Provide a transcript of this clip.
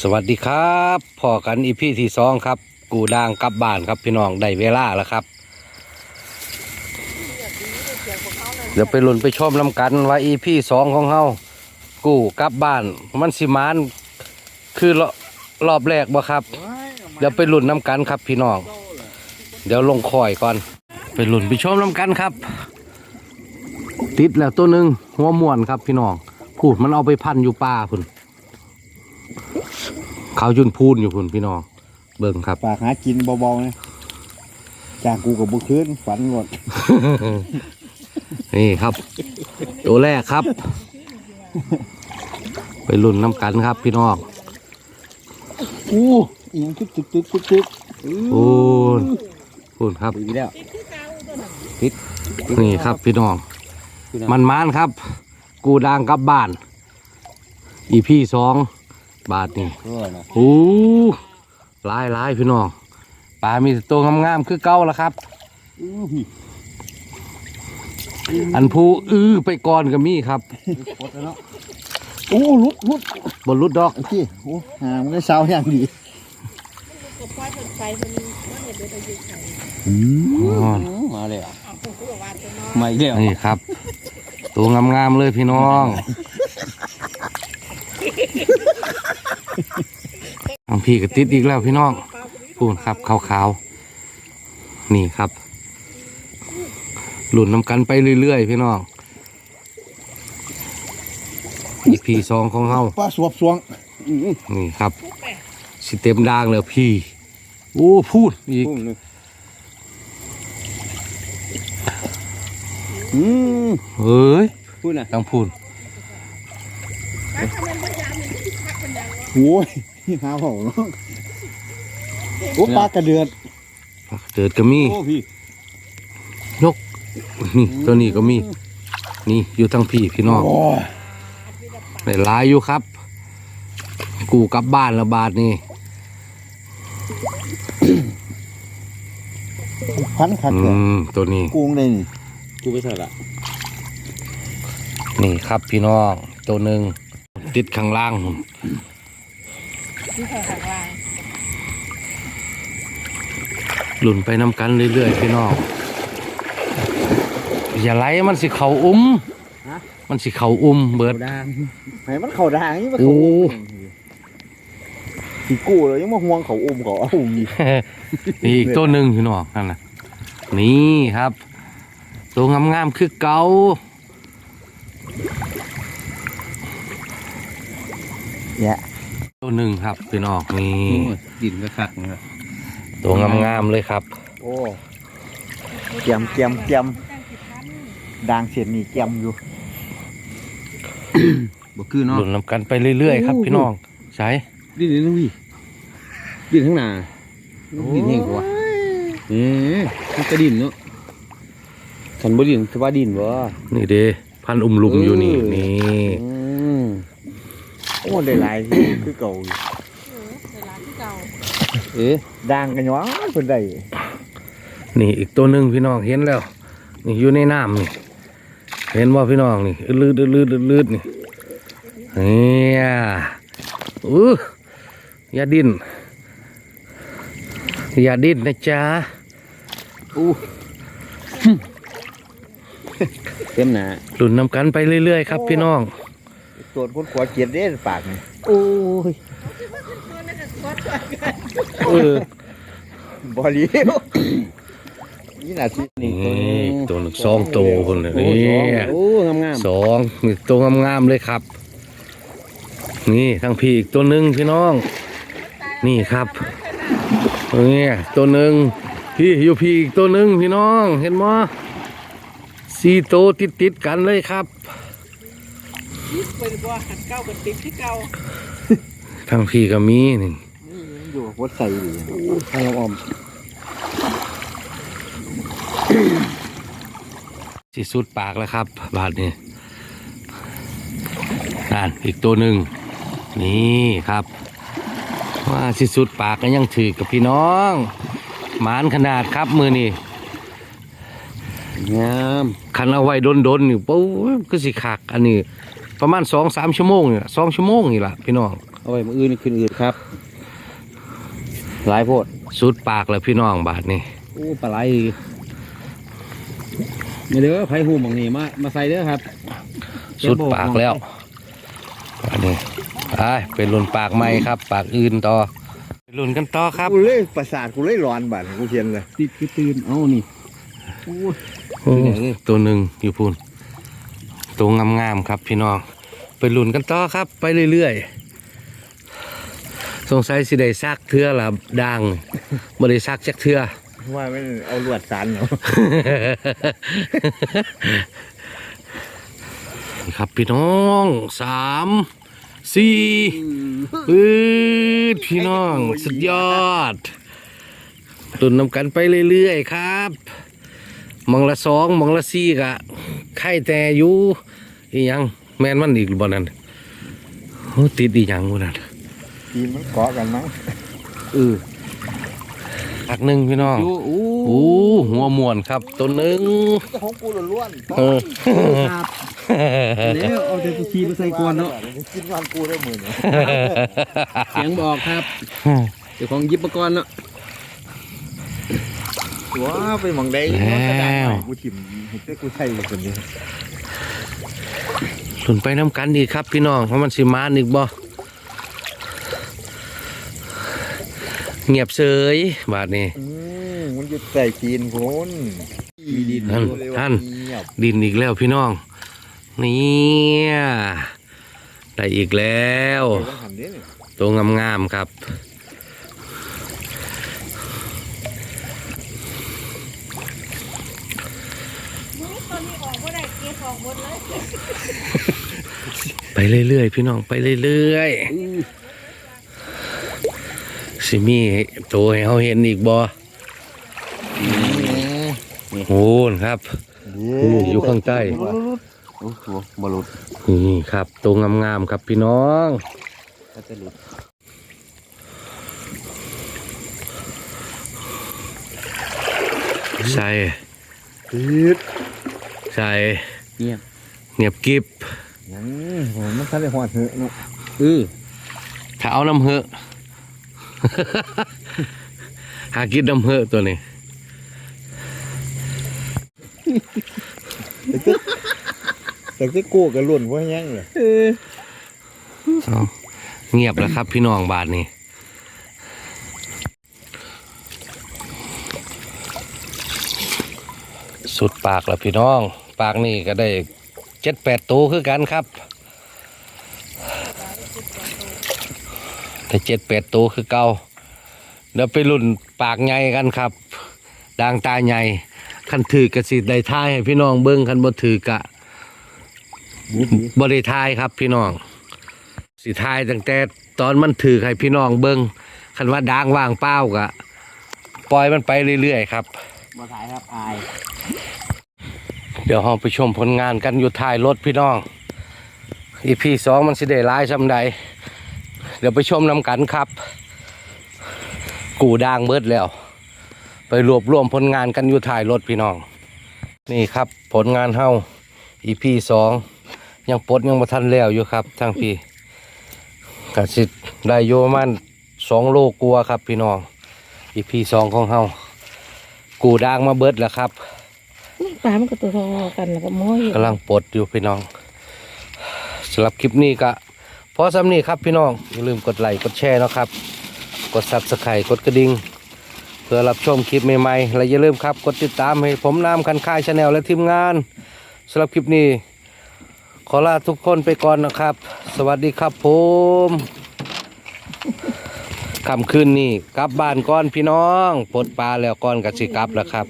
สวัสดีครับพอกันอีพีที่สองครับ กูด่างกลับบ้านครับพี่น้องได้เวลาแล้วครับ เดี๋ยวไปลุ้นไปชมลำกันว่าอีพีสองของเฮากูกลับบ้าน มันสิมานคือรอบแรกบ่ครับ เดี๋ยวไปลุ้นน้ำกันครับพี่น้อง เดี๋ยวลงคอยก่อน ไปลุ้นไปชมน้ำกันครับ ติดแล้วตัวหนึ่งหัวม่วนครับพี่น้องพูดมันเอาไปพันอยู่ป่าพุ่น เขาจุนพูนอยู่พุ่นพี่น้อง เบิ่งครับฝากหากินเบาๆนะจากกูกับบุคืนฝันหมด นี่ครับ ตัวแรกครับ ไปลุ่นน้ำกันครับพี่น้องอู้อีหยังตึกตึกตึกตึกตึกพูนพูนครับอีกแล้วนี่ครับพี่น้อง มันมานครับ กูดังกลับบ้าน อีพี่สอง บาทนี่เออนะโอ้หลายหลายพี่น้องปลามีแต่ตัวงามๆคือเก้าแล้วครับอู้หิอันผู้อื้อไปก่อนก็มีครับปดแล้วเนาะโอ้ลุดลุดบนรุดดอกโอเคโอ้หามันได้เช้าอย่างดีก็ปล่อยเพิ่นไปเพิ่นว่าเห็นเด้ออยู่ไสอือ๋อมาเลยอะอ้าวเพิ่นก็บอกว่าจะนอนมาอีกแล้วนี่ครับ ตัวงามๆเลยพี่น้อง ทางพี่ก็ติดอีกแล้วพี่น้องพูนครับขาวๆนี่ครับ หลุนน้ำกันไปเรื่อยๆพี่น้องอีพีสองของเฮาปลาสวบสวงนี่ครับสิเต็มด่างแล้วพี่โอ้พูดอีกอืมเฮ้ยพูดนะต้องพูด ถ้าทำมันบ่ยามนี่สิพักมันดังว่า โอ้ยหาเผาเนาะโอ้ปลากระเดือดเกิดก็มีโอ้พี่ยกนี่ตัวนี้ก็มี นี่อยู่ทั้งพี่พี่น้องโอ้ยได้หลายอยู่ครับ กูกลับบ้านและบาทนี่พันขัดอืเลยมตัวนี้กุ้งเลยนี่กูไปใส่ละนี่ครับพี่น้องตัวหนึ่งติดข้างล่าง นู่นที่ใส่ข้างล่างหลุนไปน้ำกันเรื่อยๆพี่น้องอย่าไหลมันสิเขาอุ้มมันสิเขาอุ้มเบิดเขาด่างให้มันเขาด่างนี่มันโอ้เขาสีกู้เลยยังมาห่วงเขาอุ้มเขาเอาอุ้มนี่นี่อีกตัวหนึ่งพี่น้องนั่นนะนี่ครับ ตัวงามๆคือเกาเนี่ยตัว หนึ่งครับพี่น้องนี่ดินก็คักนะครับตัวงามๆเลยครับ โอ้เกียมเกียมเกียมด่างเสียนนี่เกียมอยู่บ่คือหเนาะลุนน้ำกันไปเรื่อยๆครับพี่น้องใช่ดินนี่ทั้งพี่ดินทั้งหนาดินแห้งกว่าเอ๊ะมันก็ดินเนาะขันบ่ดินคือว่าดินบ่นี่เด้พันอุ้มลุมอยู่นี่นี่อืม โอ้ได้หลายที่คือเก่าอยู่เออเวลาที่เก่าเอ๊ะด่างกันย้อนเพิ่นได้นี่อีกตัวหนึ่งพี่น้องเห็นแล้ว นี่อยู่ในน้ำนี่ เห็นว่าพี่น้องนี่อืดลืดอืดลืดอืดลืดนี่เนี่ยอู้อย่าดิ้นอย่าดิ้นนะจ๊ะเต็มหนาหลุนนำกันไปเรื่อยๆครับพี่น้อง ตัวคนขวาเกียดเด้ปากนี่โอ้ยตัวนั้นก็กอดก่อนกันเออบ่เลี้ยวนี่น่าสินี่ตัวหนึ่งสองตัวคนเลยนี่โอ้งามสองนี่ตัวงามๆเลยครับ นี่ทั้งพี่อีกตัวหนึ่งพี่น้อง นี่ครับนี่ตัวหนึ่งพี่อยู่พี่อีกตัวหนึ่งพี่น้อง เห็นมั้สี่ตัวติดติดๆกันเลยครับ คิดไปบ่หันเก่าก็ติดที่เก่าทั้งพี่ก็มีนี่อยู่กับวัดใส่อยู่ๆทางอ้อมสิสุดปากแล้วครับ บาทนี้นั่นอีกตัวหนึ่งนี่ครับว่าสิสุดปากก็ยังถือกับพี่น้องหมานขนาดครับมือนี่งามคันเอาไว้โดนๆนี่ปุ๊บก็สิคักอันนี้ ประมาณสองสามชั่วโมงนี่ล่ะสองชั่วโมงนี่ล่ะพี่น้อง เอาไว้มืออื่นขึ้นอื่นครับ หลายโพดสุดปากแล้วพี่น้องบาทนี่โอ้ปลาไหลมาเด้อไผ่หูหมองนี่มามาใส่เด้อครับสุดปากแล้วบาทนี่ไปไปลุ่นปากใหม่ครับ ปากอื่นต่อไปลุ่นกันต่อครับ กูเลยประสาทกูเลยร้อนบัดกูเขียนเลยติดคือตื่นเอานี่โอ้ยโอ้ไปไหนเลยตัวหนึ่งอยู่พูน ตัวงามๆครับพี่น้องไปลุ่นกันต่อครับ ไปเรื่อยๆสงสัยสิได้ซักเทือละดังบ่ได้ซักจักเทือว่าไม่เอาลวดสันเนาะนี่ครับพี่น้องสามสี่ปืดพี่น้อง สุดยอดตุนนำกันไปเรื่อยๆครับ มองละสองมองละสี่กะไข่แต่อยู่อีหยัง แมนมันอีกบ่นั่นโอ้ติดอีหยังบ่นั่นทีมมันเกาะกันมั้งเออพักหนึ่งพี่น้องอยู่โอ้โอ้หัวมวนครับตัวหนึ่งของกูล้วนเออครับแล้วเอาแต่ตุชีมาใส่ก่อนเนาะกินวันกูได้หมื่นเสียงบอกครับเดี๋ยวของหยิบมาก่อนเนาะ ว้าไปหมองได้กูถิ่มให้กูใส่เลยคนนี้หลุนไปน้ำกันอีกครับพี่น้องเพราะมันสิมานอีกบ่เงียบเฉยบาดนี้อืมมันจะใส่จีนคนมีดินท่านเรียกว่ท่านเงียบดินอีกแล้วพี่น้องเนี่ยได้อีกแล้วเดี๋ยวต้องทำเด้เนี่ยตัวงามๆครับ ตอนนี้ออกก็ได้เก็บออกหมดเลยไปเรื่อยๆพี่น้องไปเรื่อยๆสิมีตัวให้เขาเห็นอีกบ่โอ้นครับนี่อยู่ข้างใต้โอ้บอลุดนี่ครับตัวงามๆครับพี่น้องใส่ติด ใส่เงียบเงียบกิบยังผมมันทันได้หอดเหอะเนาะเออถ้าเอาน้ำเหอะ หากินน้ำเหอะตัวนี้แต่ที่กูกับลุ่นว่ายังเลยเอาเงียบแล้วครับพี่น้องบาทนี้ สุดปากแล้วพี่น้อง ปากนี่ก็ได้เจ็ดแปดตัวคือกันครับแต่เจ็ดแปดตัวคือเก่าเดี๋ยวไปรุ่นปากใหญ่กันครับด่างตาใหญ่คันถือกระสิได้ทายให้พี่น้องเบิ้งคันบ่ถือกะบ่ไทายครับพี่น้องสิทายตั้งแต่ตอนมันถือให้พี่น้องเบิ้งคันว่าด่างว่างเป้ากะปล่อยมันไปเรื่อยๆครับ มาถ่ายครับอาย เดี๋ยวเราไปชมผลงานกันอยู่ท้ายรถพี่น้อง อีพีสองมันสิได้หลายชำใด เดี๋ยวไปชมนำกันครับ กูด่างเบิดแล้ว ไปรวบรวมผลงานกันอยู่ท้ายรถพี่น้อง นี่ครับผลงานเฮาอีพีสองยังปลดยังมาทันแล้วอยู่ครับทั้งพี่กสิได้โยประมันสองโลกลัวาครับพี่น้องอีพีสองของเฮา กูด่างมาเบิดแล้วครับปลามันก็ตัวทอกันแล้วก็ม้อยกำลังปลดอยู่พี่น้องสำหรับคลิปนี้ก็พอสำนี้ครับพี่น้องอย่าลืมกดไลค์กดแชร์เนาะครับ กดซับสไครต์กดกระดิ่งเพื่อรับชมคลิปใหม่ๆและอย่าลืมครับ กดติดตามให้ผมน้ำคันค่ายชาแนลและทีมงานสำหรับคลิปนี้ ขอลาทุกคนไปก่อนนะครับ สวัสดีครับผม ค่ำคืนนี่กลับบ้านก่อนพี่น้องปลดปลาแล้วก่อนกับสิกลับแล้วครับ